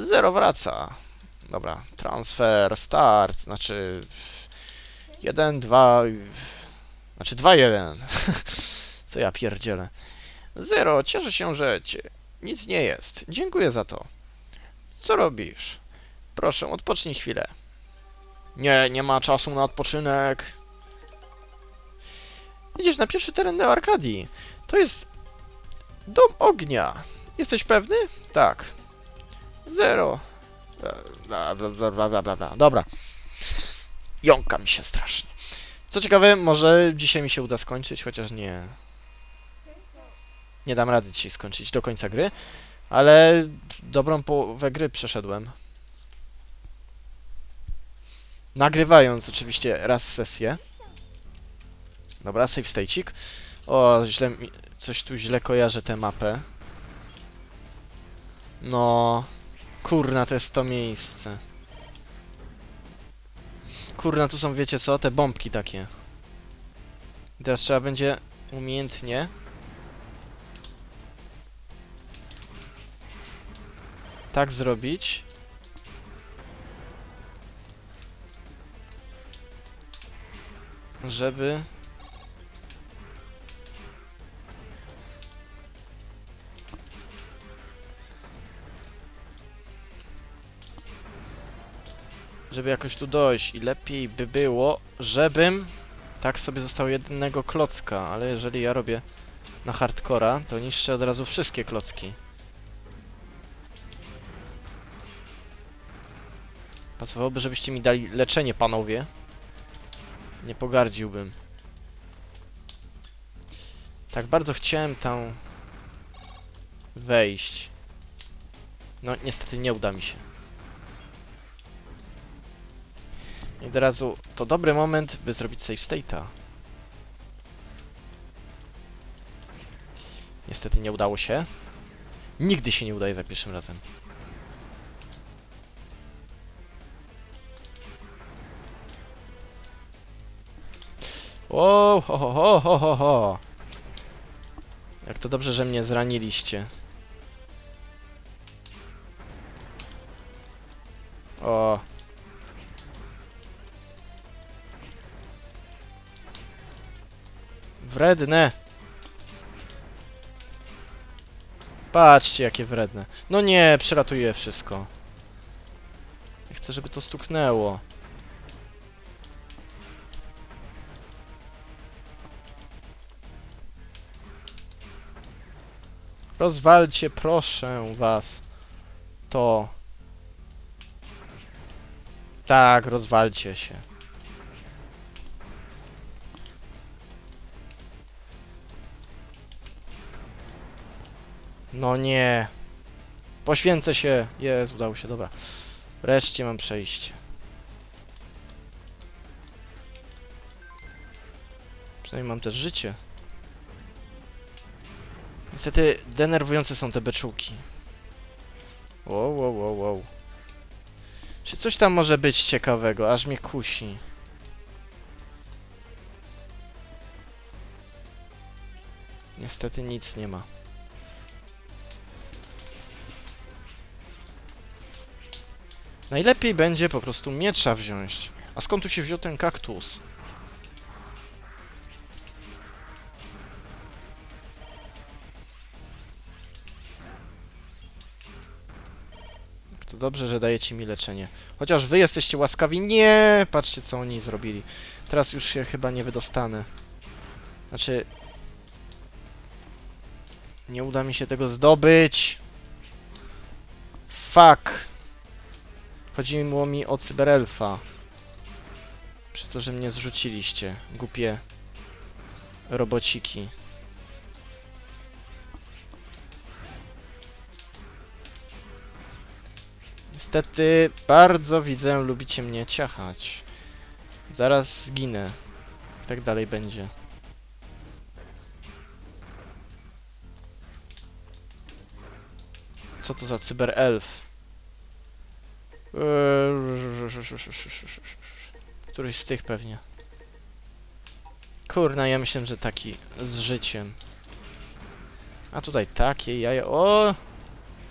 Zero wraca. Dobra, transfer, start, znaczy 1, 2, znaczy 2, 1. Co ja pierdzielę. Zero, cieszę się, że cię nic nie jest. Dziękuję za to. Co robisz? Proszę, odpocznij chwilę. Nie, nie ma czasu na odpoczynek. Idziesz na pierwszy teren Neo Arkadii. To jest dom ognia. Jesteś pewny? Tak. Zero. Bla, bla, bla, bla, bla, bla. Dobra. Jąka mi się strasznie. Co ciekawe, może dzisiaj mi się uda skończyć, chociaż nie. Nie dam rady dzisiaj skończyć do końca gry, ale dobrą połowę gry przeszedłem. Nagrywając oczywiście raz sesję. Dobra, save state'ik. O, źle mi, coś tu źle kojarzę tę mapę. No, kurna, to jest to miejsce. Kurna, tu są, wiecie co, te bombki takie. I teraz trzeba będzie umiejętnie tak zrobić, żeby żeby jakoś tu dojść i lepiej by było, żebym tak sobie został jednego klocka, ale jeżeli ja robię na hardcora, to niszczę od razu wszystkie klocki. Pasowałoby, żebyście mi dali leczenie, panowie. Nie pogardziłbym. Tak bardzo chciałem tam wejść. No, niestety nie uda mi się. I od razu to dobry moment, by zrobić save state'a. Niestety nie udało się. Nigdy się nie udaje za pierwszym razem. O, ho, ho, ho, ho, ho. Jak to dobrze, że mnie zraniliście. O. Wredne. Patrzcie, jakie wredne. No nie, przelatuje wszystko. Chcę, żeby to stuknęło. Rozwalcie, proszę was. To. Tak, rozwalcie się. No nie. Poświęcę się. Jest, udało się, dobra. Wreszcie mam przejście. Przynajmniej mam też życie. Niestety denerwujące są te beczułki. Wow, wow, wow, wow. Czy coś tam może być ciekawego? Aż mnie kusi. Niestety nic nie ma. Najlepiej będzie po prostu miecza wziąć. A skąd tu się wziął ten kaktus? To dobrze, że dajecie mi leczenie. Chociaż wy jesteście łaskawi. Nie! Patrzcie, co oni zrobili. Teraz już się chyba nie wydostanę. Znaczy... Nie uda mi się tego zdobyć. Fuck. Chodziło mi o cyberelfa. Przez to, że mnie zrzuciliście. Głupie robociki. Niestety, bardzo widzę, lubicie mnie ciachać. Zaraz zginę. I tak dalej będzie. Co to za cyberelf? Któryś z tych pewnie. Kurna, ja myślę, że taki z życiem. A tutaj takie jaja. O!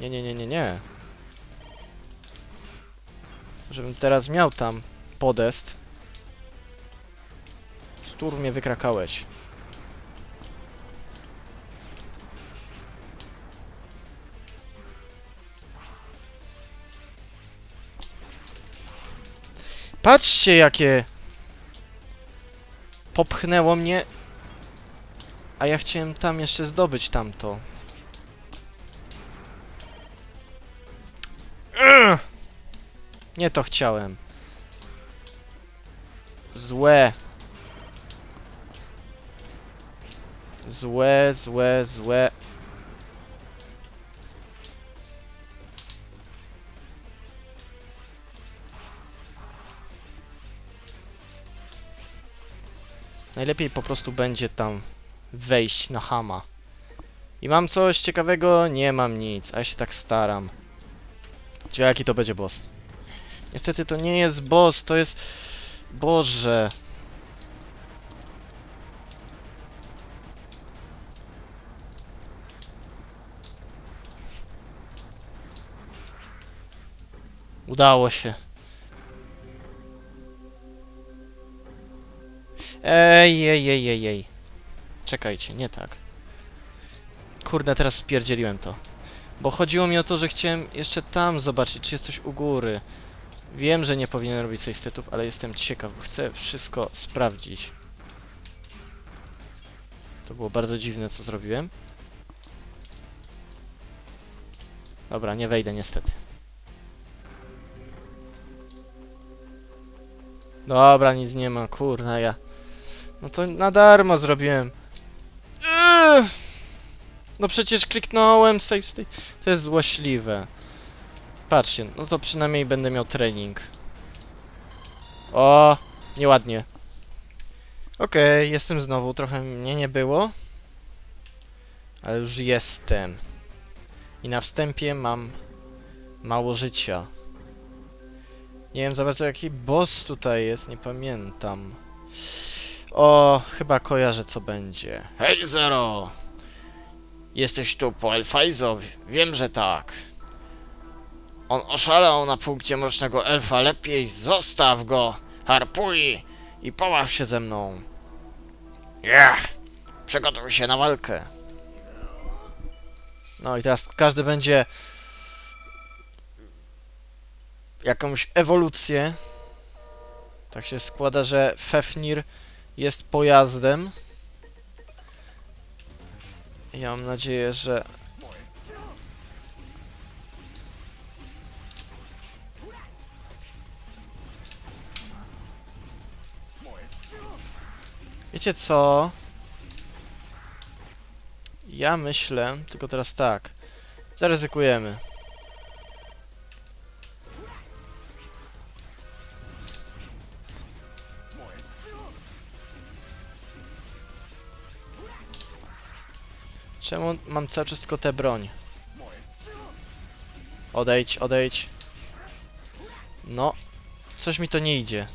Nie, nie, nie, nie, nie. Żebym teraz miał tam podest. Stur mnie wykrakałeś. Patrzcie jakie popchnęło mnie a ja chciałem tam jeszcze zdobyć tamto. Nie to chciałem. Złe. Złe, złe, złe. Najlepiej po prostu będzie tam wejść na hama. I mam coś ciekawego? Nie mam nic, a ja się tak staram. Ciekawe jaki to będzie boss. Niestety to nie jest boss, to jest... Boże. Udało się. Ej, ej, ej, ej, ej. Czekajcie, nie tak. Kurde, teraz spierdzieliłem to. Bo chodziło mi o to, że chciałem jeszcze tam zobaczyć, czy jest coś u góry. Wiem, że nie powinienem robić coś setów, ale jestem ciekaw. Chcę wszystko sprawdzić. To było bardzo dziwne, co zrobiłem. Dobra, nie wejdę niestety. Dobra, nic nie ma, kurna ja. No to na darmo zrobiłem. Eee! No przecież kliknąłem save state. To jest złośliwe. Patrzcie, no to przynajmniej będę miał trening. O, nieładnie. Okej, jestem znowu. Trochę mnie nie było. Ale już jestem. I na wstępie mam mało życia. Nie wiem za bardzo jaki boss tutaj jest, nie pamiętam. O, chyba kojarzę co będzie. Hej Zero! Jesteś tu po Elfajzo? Wiem, że tak. On oszalał na punkcie mrocznego elfa. Lepiej zostaw go, harpuj i poław się ze mną. Yeah! Przygotuj się na walkę. No i teraz każdy będzie jakąś ewolucję. Tak się składa, że Fefnir jest pojazdem. Ja mam nadzieję, że... Wiecie co? Ja myślę, tylko teraz tak. Zaryzykujemy. Czemu mam cały czas tylko tę broń? Odejdź, odejdź. No, coś mi to nie idzie.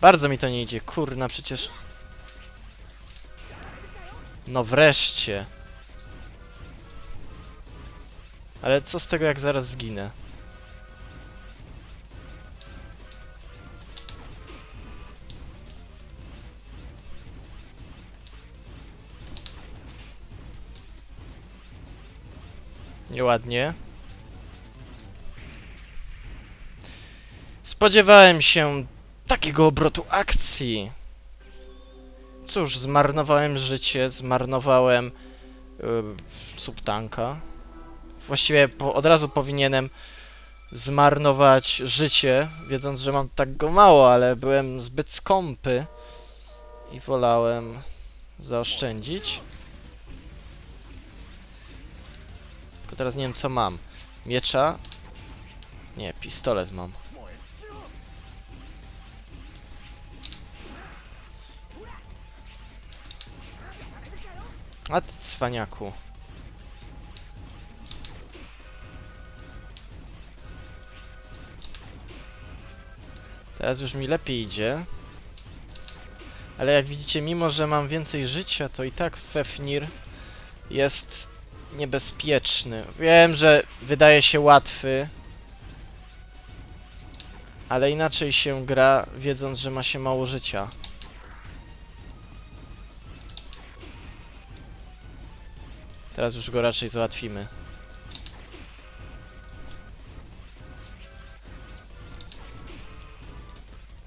Bardzo mi to nie idzie, kurna, przecież... No wreszcie. Ale co z tego, jak zaraz zginę? Nieładnie. Spodziewałem się takiego obrotu akcji. Cóż, zmarnowałem życie, zmarnowałem yy, subtanka. Właściwie po, od razu powinienem zmarnować życie, wiedząc, że mam tak go mało, ale byłem zbyt skąpy i wolałem zaoszczędzić. Tylko teraz nie wiem co mam. Miecza? Nie, pistolet mam. A ty cwaniaku. Teraz już mi lepiej idzie. Ale jak widzicie, mimo że mam więcej życia, to i tak Fefnir jest niebezpieczny. Wiem, że wydaje się łatwy. Ale inaczej się gra, wiedząc, że ma się mało życia. Teraz już go raczej załatwimy.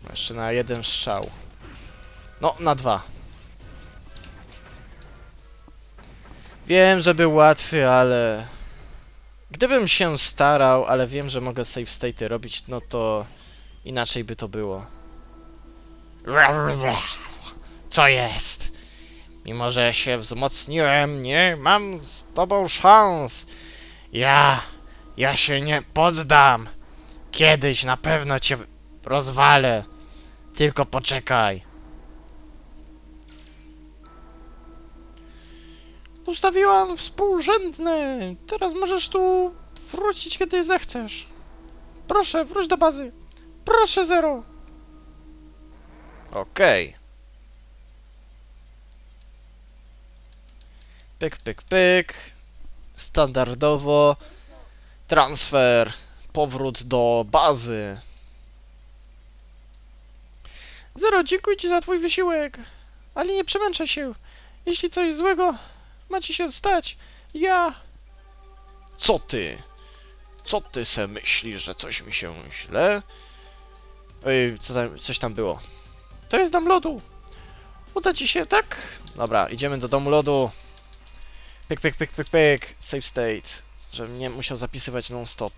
Jeszcze na jeden strzał. No, na dwa. Wiem, że był łatwy, ale... Gdybym się starał, ale wiem, że mogę save state'y robić, no to inaczej by to było. Co jest? Mimo, że się wzmocniłem, nie mam z tobą szans. Ja... ja się nie poddam. Kiedyś na pewno cię rozwalę. Tylko poczekaj. Ustawiłam współrzędne. Teraz możesz tu wrócić, kiedy zechcesz. Proszę, wróć do bazy. Proszę, Zero. Okej. Pyk, pyk, pyk. Standardowo. Transfer. Powrót do bazy. Zero, dziękuję ci za twój wysiłek. Ale nie przemęczaj się. Jeśli coś złego ma ci się stać, ja... Co ty? Co ty se myślisz, że coś mi się źle? Oj, co tam, coś tam było. To jest dom lodu. Uda ci się, tak? Dobra, idziemy do domu lodu. Pyk, pyk, pyk, pyk, pyk. Save state. Żebym nie musiał zapisywać non-stop.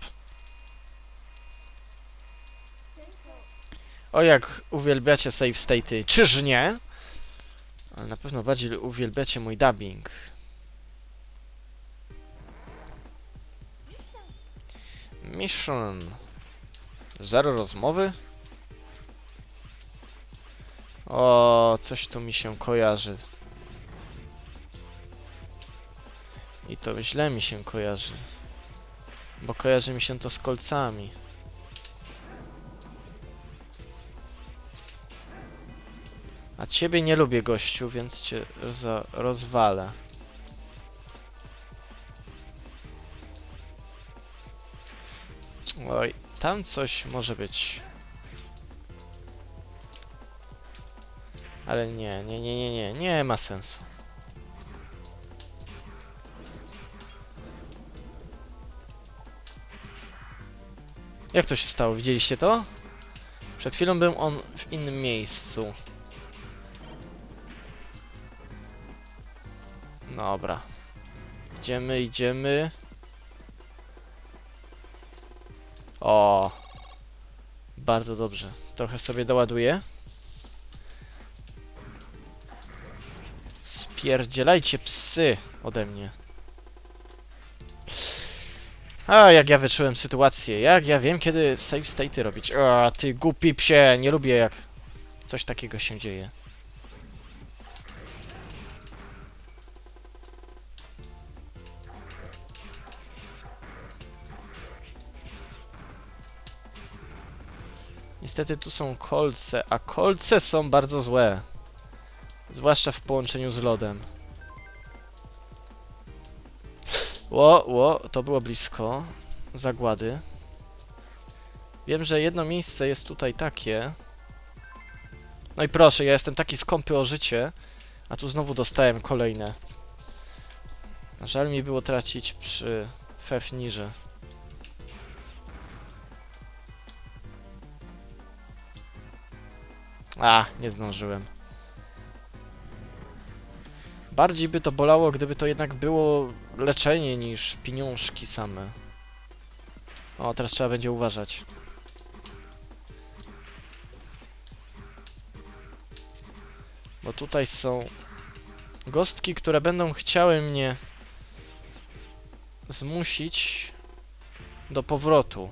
O, jak uwielbiacie save state'y. Czyż nie? Ale na pewno bardziej uwielbiacie mój dubbing. Mission. Zero rozmowy? O, coś tu mi się kojarzy. I to źle mi się kojarzy. Bo kojarzy mi się to z kolcami. A ciebie nie lubię, gościu, więc cię rozwalę. Oj, tam coś może być. Ale nie, nie, nie, nie, nie, nie ma sensu. Jak to się stało? Widzieliście to? Przed chwilą był on w innym miejscu. Dobra. Idziemy, idziemy. Bardzo dobrze. Trochę sobie doładuję. Spierdzielajcie psy ode mnie. A, jak ja wyczułem sytuację. Jak ja wiem, kiedy save state'y robić. A, ty głupi psie. Nie lubię, jak coś takiego się dzieje. Niestety tu są kolce, a kolce są bardzo złe. Zwłaszcza w połączeniu z lodem. Ło, ło, to było blisko. Zagłady. Wiem, że jedno miejsce jest tutaj takie. No i proszę, ja jestem taki skąpy o życie, a tu znowu dostałem kolejne. Żal mi było tracić przy Fefnirze. A, nie zdążyłem. Bardziej by to bolało, gdyby to jednak było leczenie niż pieniążki same. O, teraz trzeba będzie uważać. Bo tutaj są gostki, które będą chciały mnie zmusić do powrotu.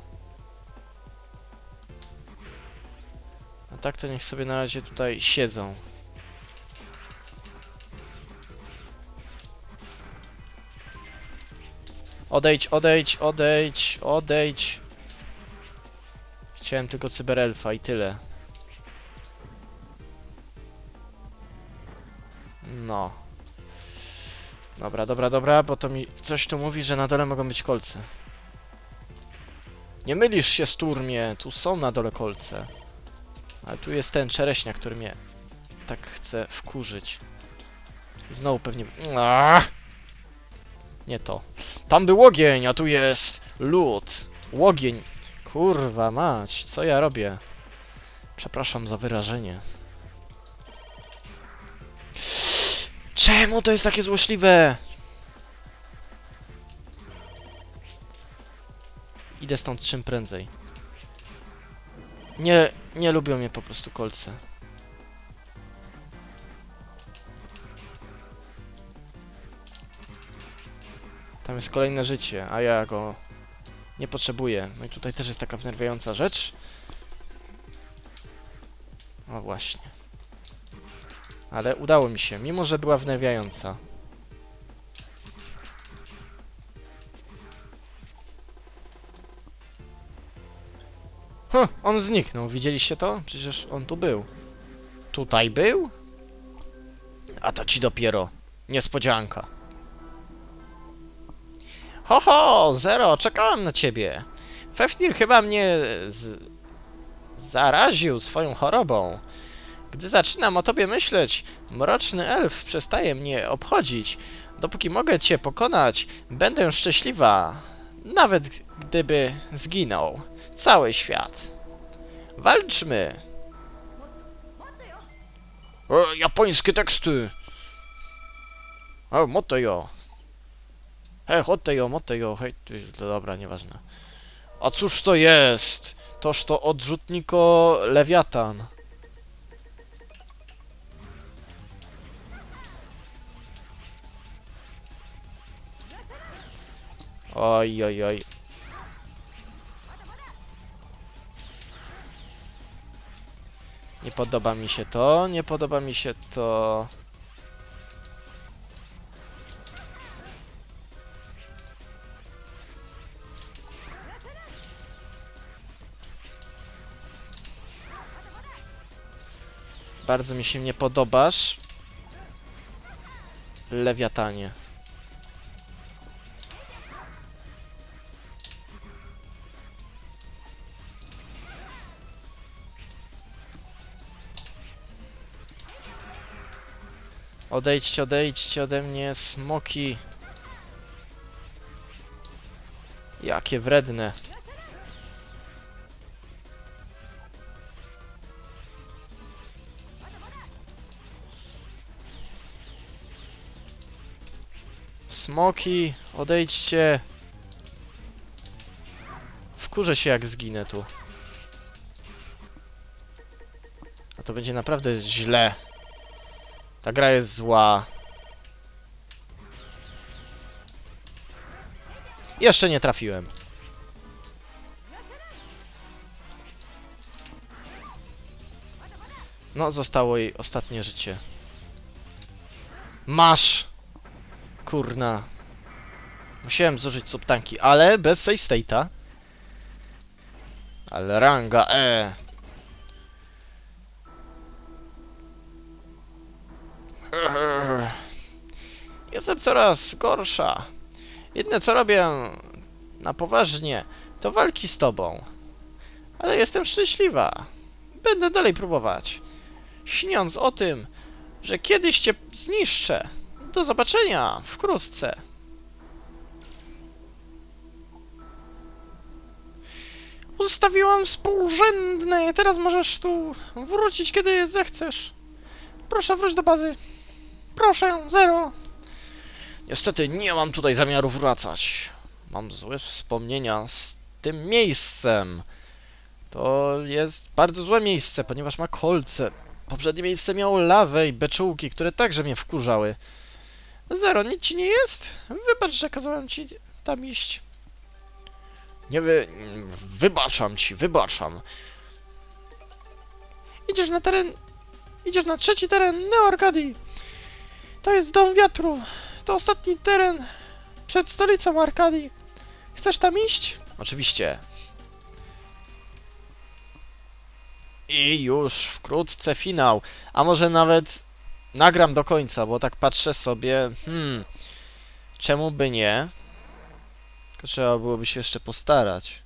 A tak to niech sobie na razie tutaj siedzą. Odejdź, odejdź, odejdź, odejdź. Chciałem tylko cyberelfa i tyle. No. Dobra, dobra, dobra, bo to mi coś tu mówi, że na dole mogą być kolce. Nie mylisz się, Sturmie, tu są na dole kolce. Ale tu jest ten czereśnia, który mnie tak chce wkurzyć. Znowu pewnie... Aaaa! Nie to. Tam był ogień, a tu jest lód. Łogień. Kurwa mać, co ja robię? Przepraszam za wyrażenie. Czemu to jest takie złośliwe? Idę stąd czym prędzej. Nie, nie lubią mnie po prostu kolce. Tam jest kolejne życie, a ja go nie potrzebuję. No i tutaj też jest taka wnerwiająca rzecz. No właśnie. Ale udało mi się, mimo że była wnerwiająca. Huh, on zniknął, widzieliście to? Przecież on tu był. Tutaj był? A to ci dopiero niespodzianka. Ho, ho, Zero, czekałem na ciebie. Fefnir chyba mnie z... zaraził swoją chorobą. Gdy zaczynam o tobie myśleć, mroczny elf przestaje mnie obchodzić. Dopóki mogę cię pokonać, będę szczęśliwa. Nawet gdyby zginął cały świat. Walczmy! O, japońskie teksty! O, motejo! Hej, hotejo, motejo, hej, dobra, nieważne. A cóż to jest? Toż to odrzutniko lewiatan. Oj, oj, oj. Podoba mi się to, nie podoba mi się to. Bardzo mi się nie podobasz. Lewiatanie. Odejdźcie, odejdźcie ode mnie, smoki. Jakie wredne. Smoki, odejdźcie. Wkurzę się jak zginę tu. A to będzie naprawdę źle. Ta gra jest zła. Jeszcze nie trafiłem. No, zostało jej ostatnie życie. Masz! Kurna. Musiałem zużyć subtanki, ale bez save state'a. Ale ranga E. Jestem coraz gorsza. Jedyne co robię na poważnie, to walki z tobą. Ale jestem szczęśliwa. Będę dalej próbować. Śniąc o tym, że kiedyś cię zniszczę. Do zobaczenia wkrótce. Ustawiłam współrzędne. Teraz możesz tu wrócić, kiedy zechcesz. Proszę, wróć do bazy. Proszę, zero. Niestety nie mam tutaj zamiaru wracać. Mam złe wspomnienia z tym miejscem. To jest bardzo złe miejsce, ponieważ ma kolce. Poprzednie miejsce miało lawę i beczułki, które także mnie wkurzały. Zero, nic ci nie jest? Wybacz, że kazałem ci tam iść. Nie wy... Wybaczam ci, wybaczam. Idziesz na teren... Idziesz na trzeci teren Neo Arkadii. To jest Dom Wiatru. To ostatni teren przed stolicą Arkadii. Chcesz tam iść? Oczywiście. I już wkrótce finał. A może nawet nagram do końca, bo tak patrzę sobie. Hmm. Czemu by nie? Tylko trzeba byłoby się jeszcze postarać.